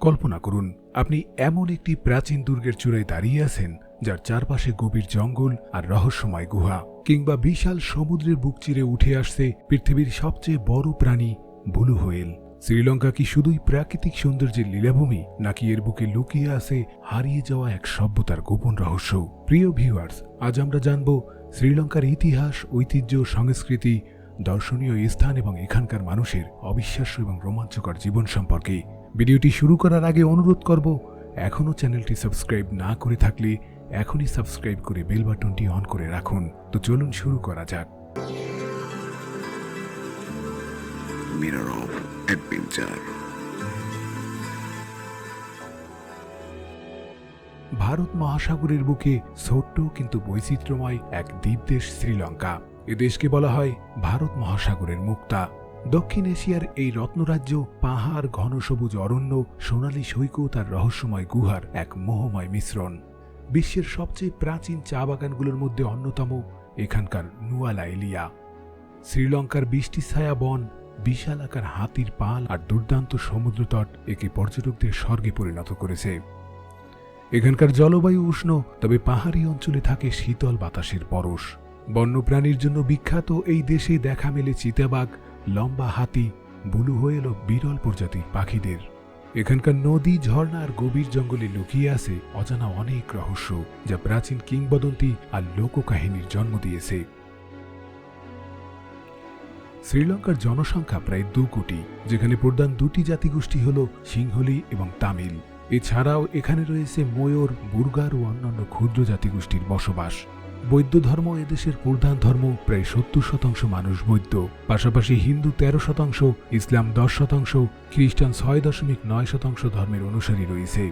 কল্পনা করুন, আপনি এমন একটি প্রাচীন দুর্গের চূড়ায় দাঁড়িয়ে আছেন, যার চারপাশে গভীর জঙ্গল আর রহস্যময় গুহা, কিংবা বিশাল সমুদ্রের বুক চিরে উঠে আসছে পৃথিবীর সবচেয়ে বড় প্রাণী ব্লু হোয়েল। শ্রীলঙ্কা কি শুধুই প্রাকৃতিক সৌন্দর্যের লীলাভূমি, নাকি এর বুকে লুকিয়ে আছে হারিয়ে যাওয়া এক সভ্যতার গোপন রহস্য প্রিয় ভিউয়ার্স, আজ আমরা জানব শ্রীলঙ্কার ইতিহাস, ঐতিহ্য, সংস্কৃতি, দর্শনীয় স্থান এবং এখানকার মানুষের অবিশ্বাস্য এবং রোমাঞ্চকর জীবন সম্পর্কে। ভিডিওটি শুরু করার আগে অনুরোধ করব এখনও চ্যানেলটি সাবস্ক্রাইব না করে থাকলে এখনই সাবস্ক্রাইব করে বেল বাটনটি অন করে রাখুন। তো চলুন শুরু করা যাক. ভারত মহাসাগরের বুকে ছোট্ট কিন্তু বৈচিত্র্যময় এক দ্বীপদেশ শ্রীলঙ্কা। এ দেশকে বলা হয় ভারত মহাসাগরের মুক্তা। দক্ষিণ এশিয়ার এই রত্নরাজ্য পাহাড়, ঘন সবুজ অরণ্য, সোনালী সৈকত আর রহস্যময় গুহার এক মোহময় মিশ্রণ। বিশ্বের সবচেয়ে প্রাচীন চা বাগানগুলোর মধ্যে অন্যতম এখানকার নুয়ালা এলিয়া। শ্রীলঙ্কার বৃষ্টি ছায়া বন, বিশাল আকার হাতির পাল আর দুর্দান্ত সমুদ্রতট একে পর্যটকদের স্বর্গে পরিণত করেছে। এখানকার জলবায়ু উষ্ণ, তবে পাহাড়ি অঞ্চলে থাকে শীতল বাতাসের পরশ। বন্যপ্রাণীর জন্য বিখ্যাত এই দেশে দেখা মেলে চিতাবাঘ লম্বা হাতি বুলু হয়েল বিরল প্রজাতির পাখিদের। এখানকার নদী, ঝর্ণা আর গভীর জঙ্গলে লুকিয়ে আছে অজানা অনেক রহস্য, যা প্রাচীন কিংবদন্তি আর লোককাহিনীর জন্ম দিয়েছে। শ্রীলঙ্কার জনসংখ্যা প্রায় দু কোটি, যেখানে প্রধান দুটি জাতিগোষ্ঠী হল সিংহলি এবং তামিল। এছাড়াও এখানে রয়েছে ময়ূর বুর্গার ও অন্যান্য ক্ষুদ্র জাতিগোষ্ঠীর বসবাস। বৌদ্ধ ধর্ম এদেশের প্রধান ধর্ম প্রায় সত্তর শতাংশ মানুষ বৈদ্য পাশাপাশি হিন্দু তেরো শতাংশ, ইসলাম দশ শতাংশ, খ্রিস্টান ছয় দশমিক নয় শতাংশ ধর্মের অনুসারী রয়েছে।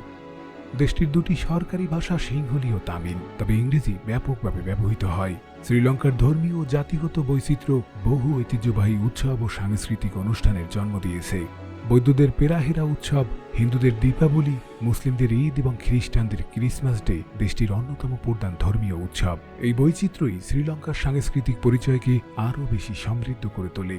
দেশটির দুটি সরকারি ভাষা সিংহলি ও তামিল, তবে ইংরেজি ব্যাপকভাবে ব্যবহৃত হয়। শ্রীলঙ্কার ধর্মীয় ও জাতিগত বৈচিত্র্য বহু ঐতিহ্যবাহী উৎসব ও সাংস্কৃতিক অনুষ্ঠানের জন্ম দিয়েছে। বৌদ্ধদের পেরাহেরা উৎসব, হিন্দুদের দীপাবলি, মুসলিমদের ঈদ এবং খ্রিস্টানদের ক্রিসমাস ডে দেশটির অন্যতম প্রধান ধর্মীয় উৎসব। এই বৈচিত্র্যই শ্রীলঙ্কার সাংস্কৃতিক পরিচয়কে আরও বেশি সমৃদ্ধ করে তোলে।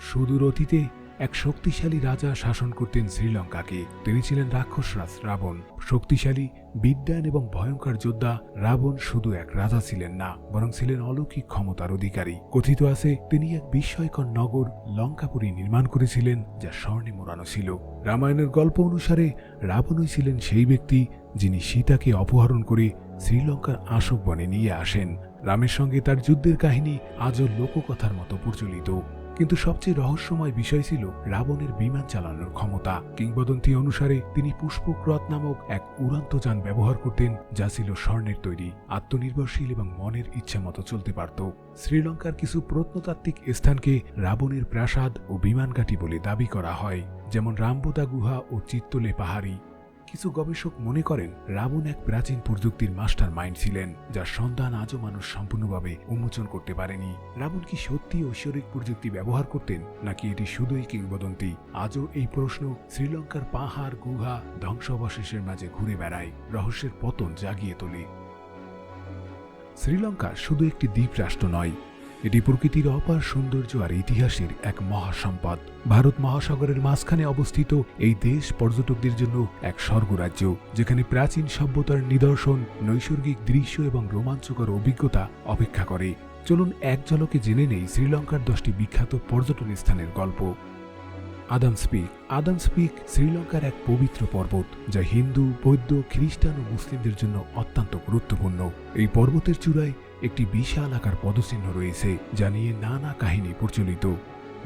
সুদূর অতীতে এক শক্তিশালী রাজা শাসন করতেন শ্রীলঙ্কাকে। তিনি ছিলেন রাক্ষসরাজ রাবণ। শক্তিশালী বিদ্যান এবং ভয়ঙ্কর যোদ্ধা, রাবণ শুধু এক রাজা ছিলেন না, বরং ছিলেন অলৌকিক ক্ষমতার অধিকারী। কথিত আছে, তিনি এক বিস্ময়কর নগর লঙ্কাপুরী নির্মাণ করেছিলেন, যা স্বর্ণে মোড়ানো ছিল। রামায়ণের গল্প অনুসারে, রাবণই ছিলেন সেই ব্যক্তি যিনি সীতাকে অপহরণ করে শ্রীলঙ্কার আশোক বনে নিয়ে আসেন। রামের সঙ্গে তার যুদ্ধের কাহিনী আজও লোককথার মতো প্রচলিত। কিন্তু সবচেয়ে রহস্যময় বিষয় ছিল রাবণের বিমান চালানোর ক্ষমতা। কিংবদন্তি অনুসারে তিনি পুষ্পক্রত নামক এক উড়ন্ত যান ব্যবহার করতেন, যা ছিল স্বর্ণের তৈরি, আত্মনির্ভরশীল এবং মনের ইচ্ছা মতো চলতে পারত। শ্রীলঙ্কার কিছু প্রত্নতাত্ত্বিক স্থানকে রাবণের প্রাসাদ ও বিমানঘাটি বলে দাবি করা হয়, যেমন রামবোদা গুহা ও চিত্তলে পাহাড়ি। কিছু গবেষক মনে করেন, রাবণ এক প্রাচীন প্রযুক্তির মাস্টার মাইন্ড ছিলেন, যার সন্ধান আজও মানুষ সম্পূর্ণভাবে উন্মোচন করতে পারেনি। রাবণ কি সত্যি ঐশ্বরিক প্রযুক্তি ব্যবহার করতেন, নাকি এটি শুধুই কিংবদন্তি? আজও এই প্রশ্ন শ্রীলঙ্কার পাহাড়, গুহা, ধ্বংসাবশেষের মাঝে ঘুরে বেড়ায়, রহস্যের পতন জাগিয়ে তোলে। শ্রীলঙ্কা শুধু একটি দ্বীপ রাষ্ট্র নয় এটি প্রকৃতির অপার সৌন্দর্য আর ইতিহাসের এক মহাসম্পদ। ভারত মহাসাগরের মাঝখানে অবস্থিত এই দেশ পর্যটকদের জন্য এক স্বর্গরাজ্য, যেখানে প্রাচীন সভ্যতার নিদর্শন, নৈসর্গিক দৃশ্য এবং রোমাঞ্চকর অভিজ্ঞতা অপেক্ষা করে। চলুন এক ঝলকে জেনে নেই শ্রীলঙ্কার দশটি বিখ্যাত পর্যটন স্থানের গল্প। আদামস পিক আদামস পিক শ্রীলঙ্কার এক পবিত্র পর্বত, যা হিন্দু, বৌদ্ধ, খ্রিস্টান ও মুসলিমদের জন্য অত্যন্ত গুরুত্বপূর্ণ। এই পর্বতের চূড়ায় একটি বিশাল আকার পদচিহ্ন রয়েছে, যা নিয়ে নানা কাহিনী প্রচলিত।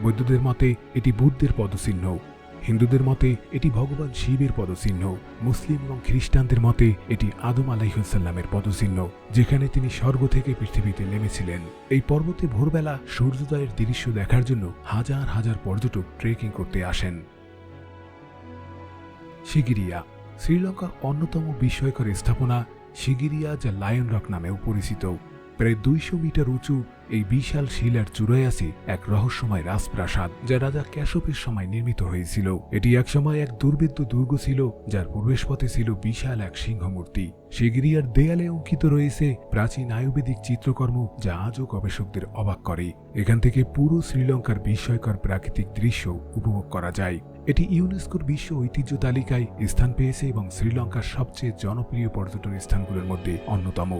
বৌদ্ধদের মতে, এটি বুদ্ধের পদচিহ্ন। হিন্দুদের মতে, এটি ভগবান শিবের পদচিহ্ন। মুসলিম এবং খ্রিস্টানদের মতে, এটি আদম আলাইসাল্লামের পদচিহ্ন, যেখানে তিনি স্বর্গ থেকে পৃথিবীতে নেমেছিলেন। এই পর্বতে ভোরবেলা সূর্যোদয়ের দৃশ্য দেখার জন্য হাজার হাজার পর্যটক ট্রেকিং করতে আসেন। শিগিরিয়া, শ্রীলঙ্কার অন্যতম বিস্ময়কর স্থাপনা শিগিরিয়া যা লায়ন রক নামেও পরিচিত। প্রায় দুইশো মিটার উঁচু এই বিশাল শিলার চূড়ায় আছে এক রহস্যময় রাজপ্রাসাদ, যা রাজা ক্যাশপের সময় নির্মিত হয়েছিল। এটি একসময় এক দুর্বেদ্য দুর্গ ছিল, যার প্রবেশপথে ছিল বিশাল এক সিংহমূর্তি। শিগিরিয়ার দেয়ালে অঙ্কিত রয়েছে প্রাচীন আয়ুর্বেদিক চিত্রকর্ম, যা আজও গবেষকদের অবাক করে। এখান থেকে পুরো শ্রীলঙ্কার বিস্ময়কর প্রাকৃতিক দৃশ্য উপভোগ করা যায়। এটি ইউনেস্কোর বিশ্ব ঐতিহ্য তালিকায় স্থান পেয়েছে এবং শ্রীলঙ্কার সবচেয়ে জনপ্রিয় পর্যটন স্থানগুলোর মধ্যে অন্যতম।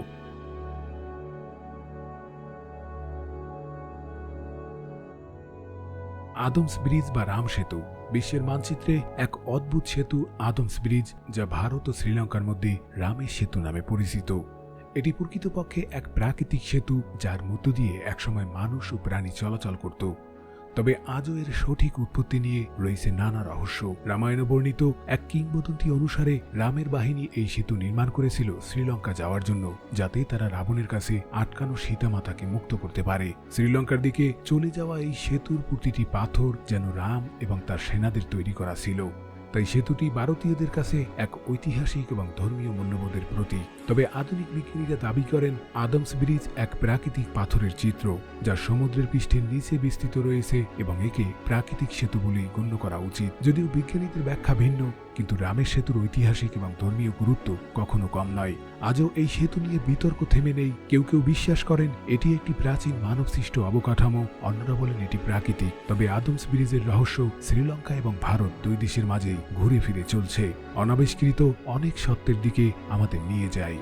আদমস ব্রিজ বা রাম সেতু, বিশ্বের মানচিত্রে এক অদ্ভুত সেতু আদমস ব্রিজ যা ভারত ও শ্রীলঙ্কার মধ্যে রামের সেতু নামে পরিচিত। এটি প্রকৃতপক্ষে এক প্রাকৃতিক সেতু যার মধ্য দিয়ে একসময় মানুষ ও প্রাণী চলাচল করত। তবে আজও এর সঠিক উৎপত্তি নিয়ে রয়েছে নানা রহস্য। রামায়ণে বর্ণিত এক কিংবদন্তি অনুসারে রামের বাহিনী এই সেতু নির্মাণ করেছিল শ্রীলঙ্কা যাওয়ার জন্য, যাতে তারা রাবণের কাছে আটকানো সীতামাতাকে মুক্ত করতে পারে। শ্রীলঙ্কার দিকে চলে যাওয়া এই সেতুর প্রতিটি পাথর যেন রাম এবং তার সেনাদের তৈরি করা ছিল। তাই সেতুটি ভারতীয়দের কাছে এক ঐতিহাসিক এবং ধর্মীয় মূল্যবোধের প্রতীক। তবে আধুনিক বিজ্ঞানীরা দাবি করেন আদমস ব্রিজ এক প্রাকৃতিক পাথরের চিত্র, যা সমুদ্রের পৃষ্ঠের নিচে বিস্তৃত রয়েছে এবং একে প্রাকৃতিক সেতু বলে গণ্য করা উচিত। যদিও বিজ্ঞানীদের ব্যাখ্যা ভিন্ন, কিন্তু রামের সেতুর ঐতিহাসিক এবং ধর্মীয় গুরুত্ব কখনো কম নয়। আজও এই সেতু নিয়ে বিতর্ক থেমে নেই। কেউ কেউ বিশ্বাস করেন, এটি একটি প্রাচীন মানবসৃষ্ট অবকাঠামো, অন্যরা বলেন এটি প্রাকৃতিক। তবে আদমস ব্রিজের রহস্য শ্রীলঙ্কা এবং ভারত দুই দেশের মাঝেই ঘুরে ফিরে চলছে। অনাবিষ্কৃত অনেক সত্যের দিকে আমাদের নিয়ে যায়।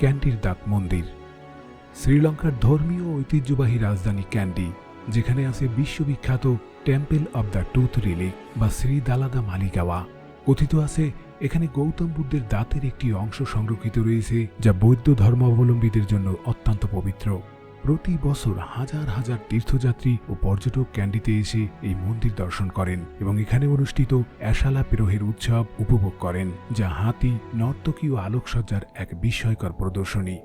ক্যান্ডির দাঁত মন্দির। শ্রীলঙ্কার ধর্মীয় ঐতিহ্যবাহী রাজধানী ক্যান্ডি, যেখানে আছে বিশ্ববিখ্যাত temple of the tooth relic বা শ্রী দালাদা মালিকাওয়া। কথিত আছে, এখানে গৌতম বুদ্ধের দাঁতের একটি অংশ সংরক্ষিত রয়েছে, যা বৌদ্ধ ধর্মাবলম্বীদের জন্য অত্যন্ত পবিত্র। প্রতি বছর হাজার হাজার তীর্থযাত্রী ও পর্যটক ক্যান্ডিতে এসে এই মন্দির দর্শন করেন এবং এখানে অনুষ্ঠিত অ্যাশালা পেরোহের উৎসব উপভোগ করেন, যা হাতি, নর্তকী ও আলোকসজ্জার এক বিস্ময়কর প্রদর্শনী।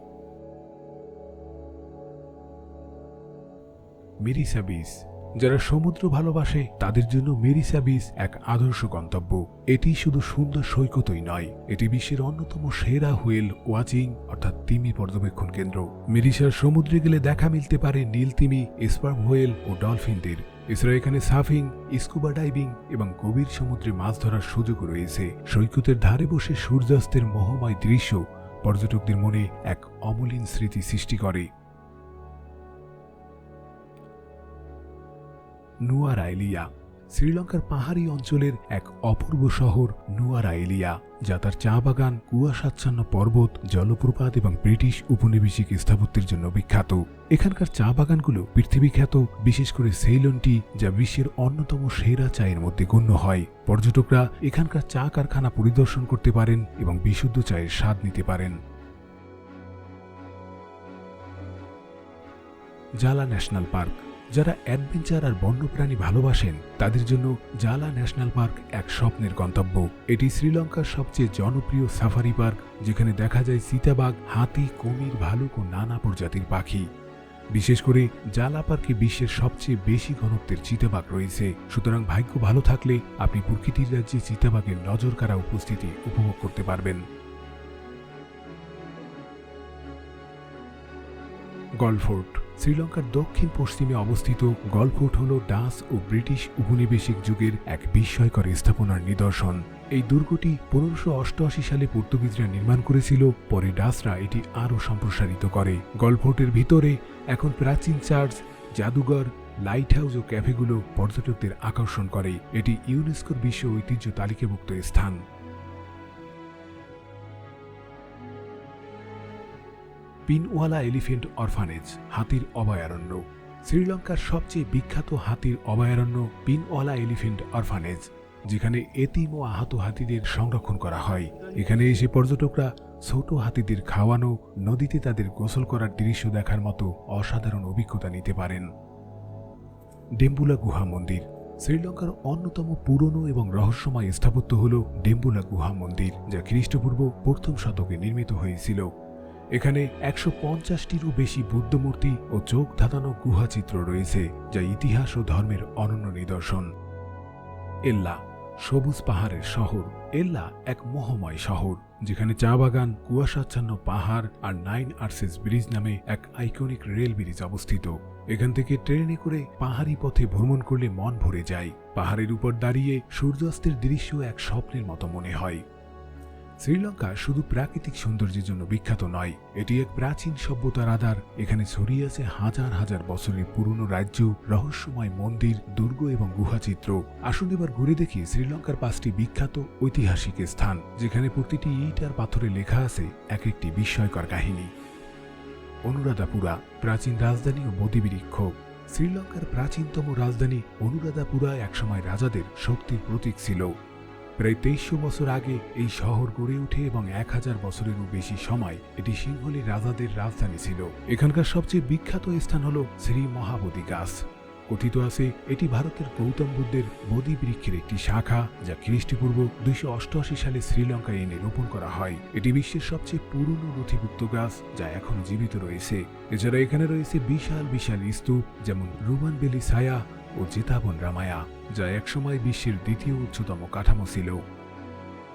মিরিসাবিস যারা সমুদ্র ভালোবাসে, তাদের জন্য মেরিসা বিচ এক আদর্শ গন্তব্য। এটি শুধু সুন্দর সৈকতই নয়, এটি বিশ্বের অন্যতম সেরা হুয়েল ওয়াচিং, অর্থাৎ তিমি পর্যবেক্ষণ কেন্দ্র। মেরিসার সমুদ্রে গেলে দেখা মিলতে পারে নীল তিমি, স্পার্ম হুয়েল ও ডলফিনদের। এছাড়া এখানে সাফিং, স্কুবা ডাইভিং এবং গভীর সমুদ্রে মাছ ধরার সুযোগ রয়েছে। সৈকতের ধারে বসে সূর্যাস্তের মোহময় দৃশ্য পর্যটকদের মনে এক অমলিন স্মৃতি সৃষ্টি করে। নুয়ারাইলিয়া, শ্রীলঙ্কার পাহাড়ি অঞ্চলের এক অপূর্ব শহর নুয়ারাইলিয়া, যা তার চা বাগান, কুয়াশাচ্ছন্ন পর্বত, জলপ্রপাত এবং ব্রিটিশ উপনিবেশিক স্থাপত্যের জন্য বিখ্যাত। এখানকার চা বাগানগুলো পৃথিবীখ্যাত, বিশেষ করে সেইলন টি যা বিশ্বের অন্যতম সেরা চায়ের মধ্যে গণ্য হয়। পর্যটকরা এখানকার চা কারখানা পরিদর্শন করতে পারেন এবং বিশুদ্ধ চায়ের স্বাদ নিতে পারেন। জালা ন্যাশনাল পার্ক যারা অ্যাডভেঞ্চার আর বন্যপ্রাণী ভালোবাসেন, তাদের জন্য জালা ন্যাশনাল পার্ক এক স্বপ্নের গন্তব্য। এটি শ্রীলঙ্কার সবচেয়ে জনপ্রিয় সাফারি পার্ক, যেখানে দেখা যায় চিতাবাঘ হাতি, কুমির, ভালুক ও নানা প্রজাতির পাখি। বিশেষ করে জালা পার্কে বিশ্বের সবচেয়ে বেশি ঘনত্বের চিতাবাঘ রয়েছে। সুতরাং ভাগ্য ভালো থাকলে আপনি প্রকৃতির রাজ্যে চিতাবাঘের নজরকাড়া উপস্থিতি উপভোগ করতে পারবেন। গলফোর্ট শ্রীলঙ্কার দক্ষিণ পশ্চিমে অবস্থিত গলফোর্ট হল ডাচ ও ব্রিটিশ উপনিবেশিক যুগের এক বিস্ময়কর স্থাপনার নিদর্শন। এই দুর্গটি পনেরোশো অষ্টআশি সালে পর্তুগিজরা নির্মাণ করেছিল, পরে ডাসরা এটি আরও সম্প্রসারিত করে। গলফোর্টের ভিতরে এখন প্রাচীন চার্চ, জাদুঘর লাইট হাউস ও ক্যাফেগুলো পর্যটকদের আকর্ষণ করে। এটি ইউনেস্কোর বিশ্ব ঐতিহ্য তালিকাভুক্ত স্থান। পিনওয়ালা এলিফেন্ট অরফানেজ, হাতির অভয়ারণ্য। শ্রীলঙ্কার সবচেয়ে বিখ্যাত হাতির অভয়ারণ্য পিনওয়ালা এলিফেন্ট অরফানেজ, যেখানে এতিম ও আহত হাতিদের সংরক্ষণ করা হয়। এখানে এসে পর্যটকরা ছোট হাতিদের খাওয়ানো, নদীতে তাদের গোসল করার দৃশ্য দেখার মতো অসাধারণ অভিজ্ঞতা নিতে পারেন। ডেম্বুলা গুহা মন্দির, শ্রীলঙ্কার অন্যতম পুরনো এবং রহস্যময় স্থাপত্য হল ডেম্বুলা গুহা মন্দির, যা খ্রিস্টপূর্ব প্রথম শতকে নির্মিত হয়েছিল। এখানে একশো পঞ্চাশটিরও বেশি বুদ্ধমূর্তি ও চোখ ধাঁধানো গুহাচিত্র রয়েছে, যা ইতিহাস ও ধর্মের অনন্য নিদর্শন। এল্লা, সবুজ পাহাড়ের শহর। এল্লা এক মোহময় শহর, যেখানে চা বাগান, কুয়াশাচ্ছন্ন পাহাড় আর নাইন আর্সেস ব্রিজ নামে এক আইকনিক রেল ব্রিজ অবস্থিত। এখান থেকে ট্রেনে করে পাহাড়ি পথে ভ্রমণ করলে মন ভরে যায়। পাহাড়ের উপর দাঁড়িয়ে সূর্যাস্তের দৃশ্য এক স্বপ্নের মতো মনে হয়। শ্রীলঙ্কা শুধু প্রাকৃতিক সৌন্দর্যের জন্য বিখ্যাত নয়, এটি এক প্রাচীন সভ্যতার আধার। এখানে ছড়িয়ে আছে হাজার হাজার বছরের পুরনো রাজ্য, রহস্যময় মন্দির, দুর্গ এবং গুহাচিত্র। আসুন এবার ঘুরে দেখি শ্রীলঙ্কার পাঁচটি বিখ্যাত ঐতিহাসিক স্থান, যেখানে প্রতিটি ইট আর পাথরে লেখা আছে এক একটি বিস্ময়কর কাহিনী। অনুরাধাপুরা, প্রাচীন রাজধানী ও বদিবৃক্ষ শ্রীলঙ্কার প্রাচীনতম রাজধানী অনুরাধাপুরা একসময় রাজাদের শক্তির প্রতীক ছিল। প্রায় তেইশশো বছর আগে এই শহর গড়ে ওঠে এবং এক হাজার বছরেরও বেশি সময় এটি সিংহলী রাজাদের রাজধানী ছিল। এখানকার সবচেয়ে বিখ্যাত স্থান হল শ্রী মহাবোধি গাছ। কথিত আছে, এটি ভারতের গৌতম বুদ্ধের বোধি বৃক্ষের একটি শাখা, যা খ্রিস্টপূর্ব দুইশো অষ্টআশি সালে শ্রীলঙ্কায় এনে রোপণ করা হয়। এটি বিশ্বের সবচেয়ে পুরনো নথিভুক্ত গাছ, যা এখনও জীবিত রয়েছে। এছাড়া এখানে রয়েছে বিশাল বিশাল স্তূপ যেমন রুমান বেলি ছায়া ও জেতাবন রামায়া, যা একসময় বিশ্বের দ্বিতীয় উচ্চতম কাঠামো ছিল।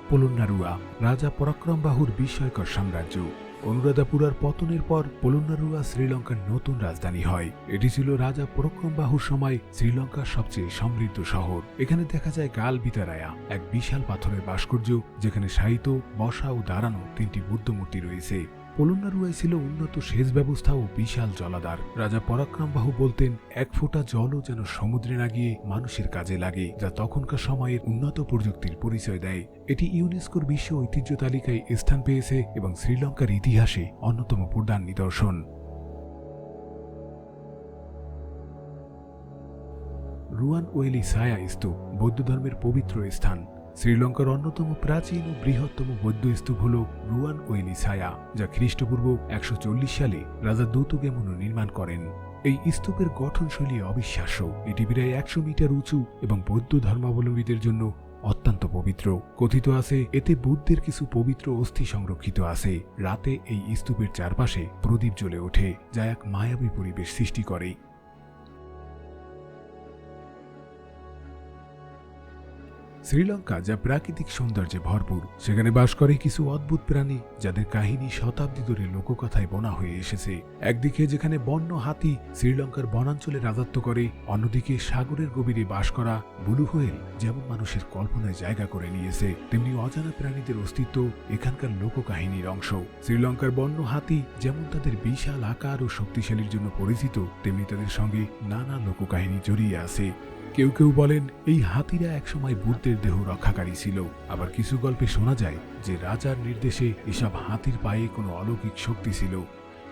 পোলন্নারুয়া, রাজা পরাক্রমবাহুর বিস্ময়কর সাম্রাজ্য। অনুরাধাপুরার পতনের পর পোলন্নারুয়া শ্রীলঙ্কার নতুন রাজধানী হয়। এটি ছিল রাজা পরাক্রমবাহুর সময় শ্রীলঙ্কার সবচেয়ে সমৃদ্ধ শহর। এখানে দেখা যায় গাল বিতারায়া, এক বিশাল পাথরের ভাস্কর্য, যেখানে সাহিত্য, বসা ও দাঁড়ানো তিনটি বুদ্ধমূর্তি রয়েছে। পোলন্নারুয়ায় ছিল উন্নত সেচ ব্যবস্থা ও বিশাল জলাধার। রাজা পরাক্রমবাহু বলতেন, এক ফোঁটা জলও যেন সমুদ্রে না গিয়ে মানুষের কাজে লাগে, যা তখনকার সময়ের উন্নত প্রযুক্তির পরিচয় দেয়। এটি ইউনেস্কোর বিশ্ব ঐতিহ্য তালিকায় স্থান পেয়েছে এবং শ্রীলঙ্কার ইতিহাসে অন্যতম প্রধান নিদর্শন। রুয়ান ওয়েলি সায়া স্তূপ বৌদ্ধ ধর্মের পবিত্র স্থান। শ্রীলঙ্কার অন্যতম প্রাচীন ও বৃহত্তম বৌদ্ধ স্তূপ হল রুয়ান ওয়েলি ছায়া যা খ্রিস্টপূর্ব একশো চল্লিশ সালে রাজা দৌতগেমনু নির্মাণ করেন। এই স্তূপের গঠনশৈলী অবিশ্বাস্য। এটি প্রায় একশো মিটার উঁচু এবং বৌদ্ধ ধর্মাবলম্বীদের জন্য অত্যন্ত পবিত্র। কথিত আছে, এতে বুদ্ধের কিছু পবিত্র অস্থি সংরক্ষিত আছে। রাতে এই স্তূপের চারপাশে প্রদীপ জ্বলে ওঠে, যা এক মায়াবী পরিবেশ সৃষ্টি করে। শ্রীলঙ্কা, যা প্রাকৃতিক সৌন্দর্যে ভরপুর। সেখানে বাস করে কিছু অদ্ভুত প্রাণী, যাদের কাহিনী শতাব্দী ধরে লোককথায় বোনা হয়ে এসেছে। একদিকে যেখানে বন্য হাতি শ্রীলঙ্কার বনাঞ্চলে রাজত্ব করে, অন্যদিকে সাগরের গভীরে বাস করা বুলু হোয়েল যেমন মানুষের কল্পনায় জায়গা করে নিয়েছে, তেমনি অজানা প্রাণীদের অস্তিত্ব এখানকার লোককাহিনীর অংশ। শ্রীলঙ্কার বন্য হাতি যেমন তাদের বিশাল আকার ও শক্তিশালীর জন্য পরিচিত, তেমনি তাদের সঙ্গে নানা লোককাহিনী জড়িয়ে আছে। কেউ কেউ বলেন, এই হাতিরা একসময় বুদ্ধের দেহ রক্ষাকারী ছিল। আবার কিছু গল্পে শোনা যায় যে রাজার নির্দেশে এসব হাতির পায়ে কোনো অলৌকিক শক্তি ছিল।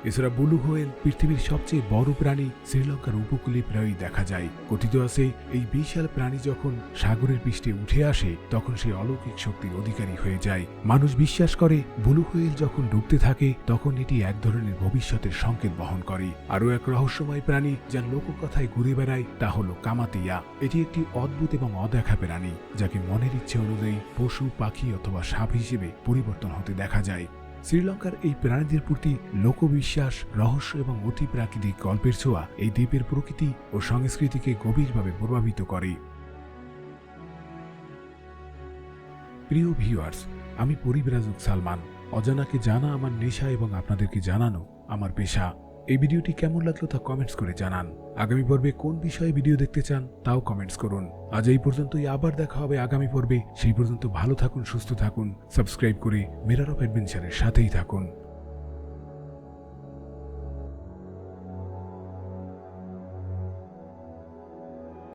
এছাড়া বুলু হোয়েল পৃথিবীর সবচেয়ে বড় প্রাণী শ্রীলঙ্কার উপকূলে প্রায়ই দেখা যায়। কথিত আছে, এই বিশাল প্রাণী যখন সাগরের পৃষ্ঠে উঠে আসে, তখন সে অলৌকিক শক্তির অধিকারী হয়ে যায়। মানুষ বিশ্বাস করে, বুলু হোয়েল যখন ডুবতে থাকে, তখন এটি এক ধরনের ভবিষ্যতের সংকেত বহন করে। আরও এক রহস্যময় প্রাণী যা লোককথায় ঘুরে বেড়ায়, তা হল কামাতিয়া। এটি একটি অদ্ভুত এবং অদেখা প্রাণী, যাকে মনের ইচ্ছে অনুযায়ী পশু, পাখি অথবা সাপ হিসেবে পরিবর্তন হতে দেখা যায়। শ্রীলঙ্কার এই প্রাণীদের প্রতি লোকবিশ্বাস, রহস্য এবং অতি প্রাকৃতিক গল্পের ছোঁয়া এই দ্বীপের প্রকৃতি ও সংস্কৃতিকে গভীরভাবে প্রভাবিত করে। প্রিয় ভিউয়ার্স, আমি পরিব্রাজক সালমান। অজানাকে জানা আমার নেশা এবং আপনাদেরকে জানানো আমার পেশা। এই ভিডিওটি কেমন লাগল তা কমেন্টস করে জানান। আগামী পর্বে কোন বিষয়ে ভিডিও দেখতে চান তাও কমেন্টস করুন। আজ এই পর্যন্তই, আবার দেখা হবে আগামী পর্বে। সেই পর্যন্ত ভালো থাকুন, সুস্থ থাকুন সাবস্ক্রাইব করে মেরার অফ অ্যাডভেঞ্চারের সাথেই থাকুন।